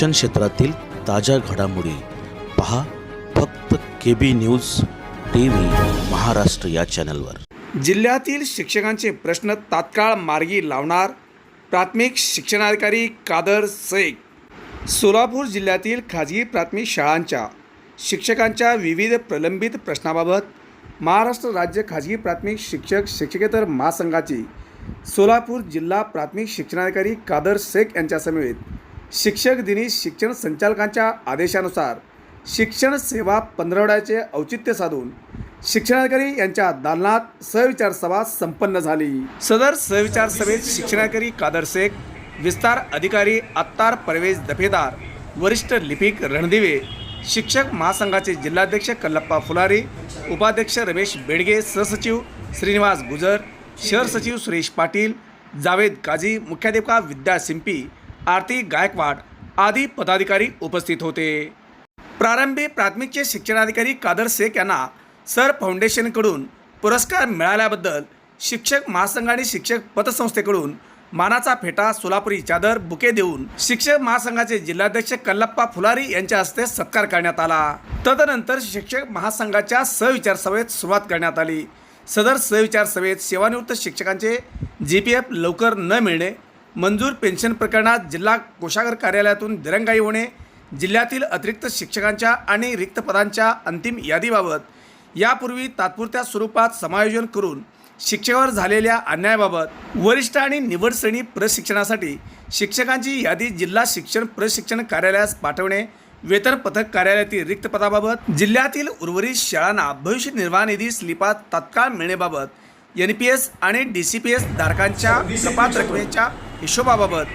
शिक्षण क्षेत्रातील ताज्या घडामोडी पहा फक्त K B news T V Maharashtra या चॅनलवर. जिल्ह्यातील शिक्षकांचे प्रश्न तात्काळ मार्गी लावणार प्राथमिक शिक्षणाधिकारी कादर शेख. सोलापूर जिल्ह्यातील खाजगी प्राथमिक शाळांच्या शिक्षकांच्या विविध प्रलंबित प्रश्नाबाबत महाराष्ट्र राज्य खाजगी प्राथमिक शिक्षक शिक्षकेतर महासंघाची सोलापूर जिल्हा प्राथमिक शिक्षणाधिकारी कादर शेख यांच्यासमवेत शिक्षक दिनी शिक्षण संचालकांच्या आदेशानुसार शिक्षण सेवा पंधरवड्याचे औचित्य साधून शिक्षणाधिकारी यांच्या दालनात सहविचार सभा संपन्न झाली. सदर सहविचार सभेत शिक्षणाधिकारी कादर शेख विस्तार अधिकारी अत्तार परवेज दफेदार वरिष्ठ लिपिक रणदिवे शिक्षक महासंघाचे जिल्हाध्यक्ष कल्लप्पा फुलारी उपाध्यक्ष रमेश बेडगे सहसचिव श्रीनिवास गुजर शहर सचिव सुरेश पाटील जावेद काझी मुख्याध्यापिका विद्या सिंपी आरती गायकवाड आदी पदाधिकारी उपस्थित होते. प्रारंभी प्राथमिकचे शिक्षणाधिकारी कादर शेख यांना सर फाउंडेशनकडून पुरस्कार मिळाल्याबद्दल शिक्षक महासंघ आणि शिक्षक पतसंस्थेकडून मानाचा फेटा सोलापुरी चादर बुके देऊन शिक्षक महासंघाचे जिल्हाध्यक्ष कल्लप्पा फुलारी यांच्या हस्ते सत्कार करण्यात आला. तदनंतर शिक्षक महासंघाच्या सहविचार सभेत सुरुवात करण्यात आली. सदर सहविचार सभेत सेवानिवृत्त शिक्षकांचे जी पी एफ लवकर न मिळणे मंजूर पेन्शन प्रकरणात जिल्हा कोषागार कार्यालयातून दिरंगाई होणे जिल्ह्यातील अतिरिक्त शिक्षकांच्या आणि रिक्त पदांच्या अंतिम यादीबाबत यापूर्वी तात्पुरत्या स्वरूपात समायोजन करून शिक्षकावर झालेल्या अन्यायाबाबत वरिष्ठ आणि निवड श्रेणी प्रशिक्षणासाठी शिक्षकांची यादी जिल्हा शिक्षण प्रशिक्षण कार्यालयास पाठवणे वेतन पथक कार्यालयातील रिक्त पदाबाबत जिल्ह्यातील उर्वरित शाळांना भविष्य निर्वाह निधी स्लिपात तात्काळ मिळण्याबाबत एन पी एस आणि डी सी पी एस धारकांच्या कपात रकमेच्या हिशोबाबाबत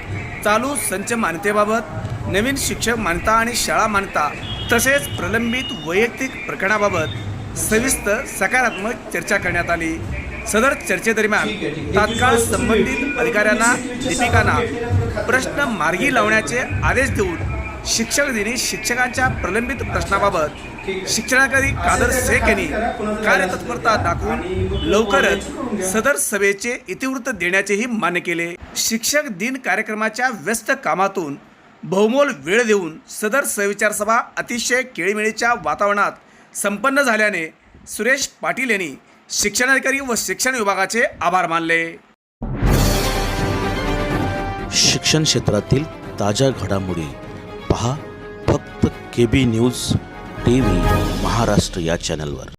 चालू संच मान्यतेबाबत नवीन शिक्षक मान्यता आणि शाळा मान्यता तसेच प्रलंबित वैयक्तिक प्रकरणाबाबत सविस्तर सकारात्मक चर्चा करण्यात आली. सदर चर्चेदरम्यान तात्काळ संबंधित अधिकाऱ्यांना लिपिकांना प्रश्न मार्गी लावण्याचे आदेश देऊन शिक्षक दिनी शिक्षकांच्या प्रलंबित प्रश्नाबाबत शिक्षणाधिकारी कादर शेख यांनी कार्यतत्परता दाखवून लवकरच सदर सभेचे इतिवृत्त देण्याचेही मान्य केले. शिक्षक दिन कार्यक्रमाच्या व्यस्त कामातून बहुमोल वेळ देऊन सदर सविचार सभा अतिशय केळीमेळीच्या वातावरणात संपन्न झाल्याने सुरेश पाटील यांनी शिक्षणाधिकारी व शिक्षण विभागाचे आभार मानले. शिक्षण क्षेत्रातील ताज्या घडामोडी पहा फक्त K B news T V Maharashtra या चॅनलवर.